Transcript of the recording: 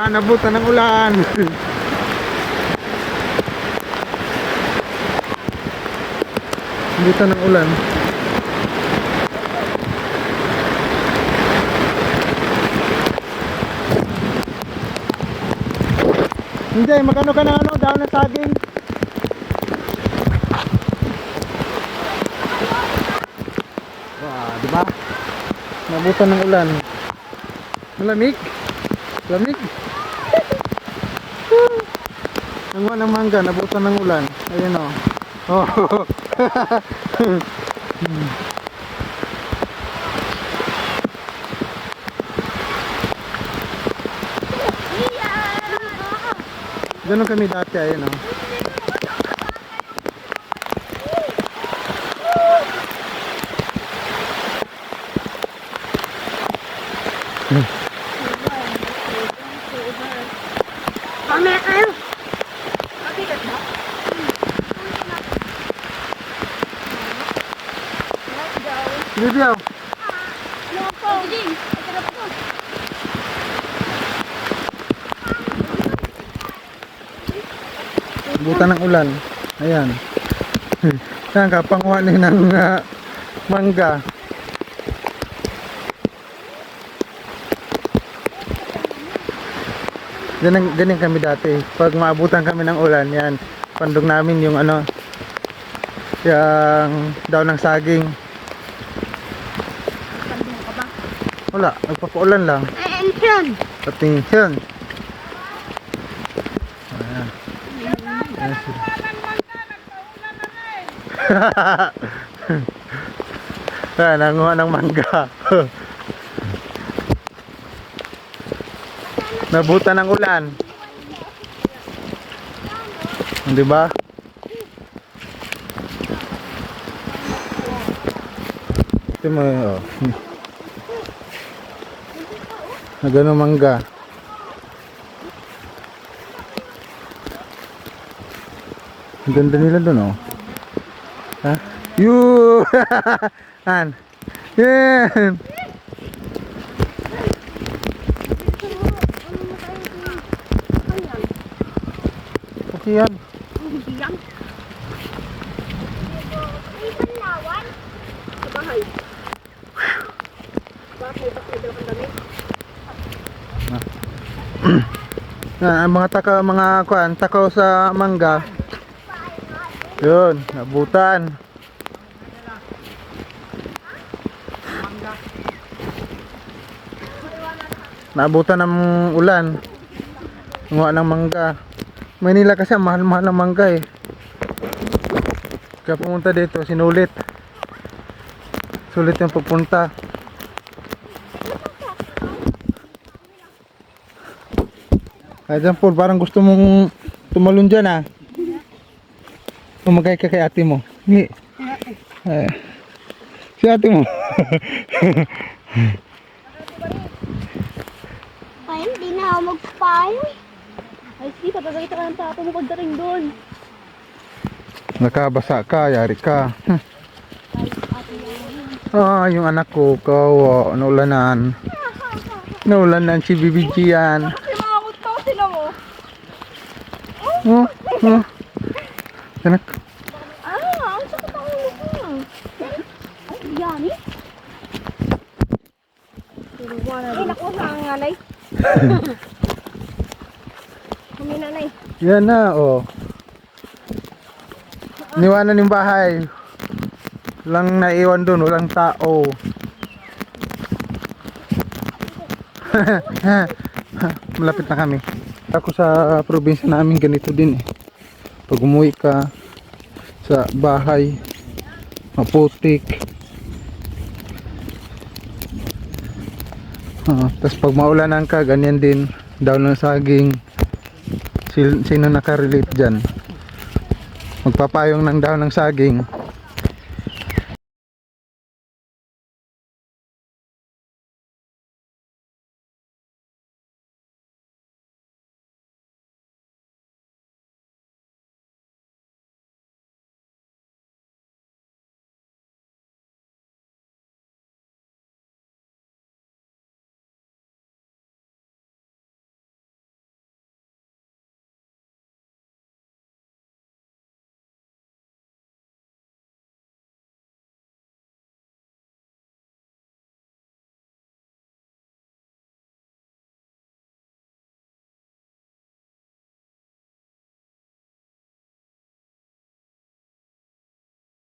Ah, nabutan ng ulan. nabutan ng ulan. Hindi, magkano ka ng ano, daw ng saging? Wah, di ba? Nabutan ng ulan. Malamig. Lamig. Ang mga ng mangga, nabutan ng ulan. Ayun o. Oh. Ganun kami dati, ayun o. Mamaya kayo. Po. Buta ng ulan. Ayan. Yan, kapanguha ni ng ah, mangga. Ganyan, ganyan kami dati. Pag maabutan kami ng ulan, yan. Pandog namin yung ano, yung daw ng saging. Pandong ka ba? Wala, nagpapaulan lang. Attention! Attention. Ayan. Ayan. Ayan, nanguha ng mangga. Nabutan ng ulan. Di ba? Ito mo, oh. Nagano mangga. Ang ganda nila doon oh. Ha? Yun! An. Yan! Okay yan. Panlawan? Sa bahay. Bakit? Bakit Yan, ang mga taka, mga kuan, takaw sa mangga. Yun, nabutan. Naabutan ng ulan. Nguha ng mangga. Manila kasi mahal-mahal ng mangga eh. Kaya pumunta dito, sinulit. Sulit yung pupunta. Kaya dyan Paul, parang gusto mong tumalon dyan ah. Umagay ka kay ate mo. Hindi. Eh, si ate mo. Ay, hindi na ako magpapayo. Ay, sige, pagkagalitan ka ng papa mo pagdating doon. Nakabasa ka, yari ka. Ah, yung anak ko, kawa, naulanan. Naulanan si BBG yan. Kasi mangamot ka sila mo. Oh, oh. Ah, ang sakit ang. Ay, yani. Ay, naku, ang nanay. Kami nanay. yan na, oh. Niwanan yung bahay. Walang naiwan doon, walang tao. Malapit na kami. Ako sa probinsya namin ganito din eh. Pag umuwi ka sa bahay, maputik. Ah, Tapos pag maulanan ka, ganyan din. Down ng saging. Sino nakarelate dyan? Magpapayong ng daw ng saging.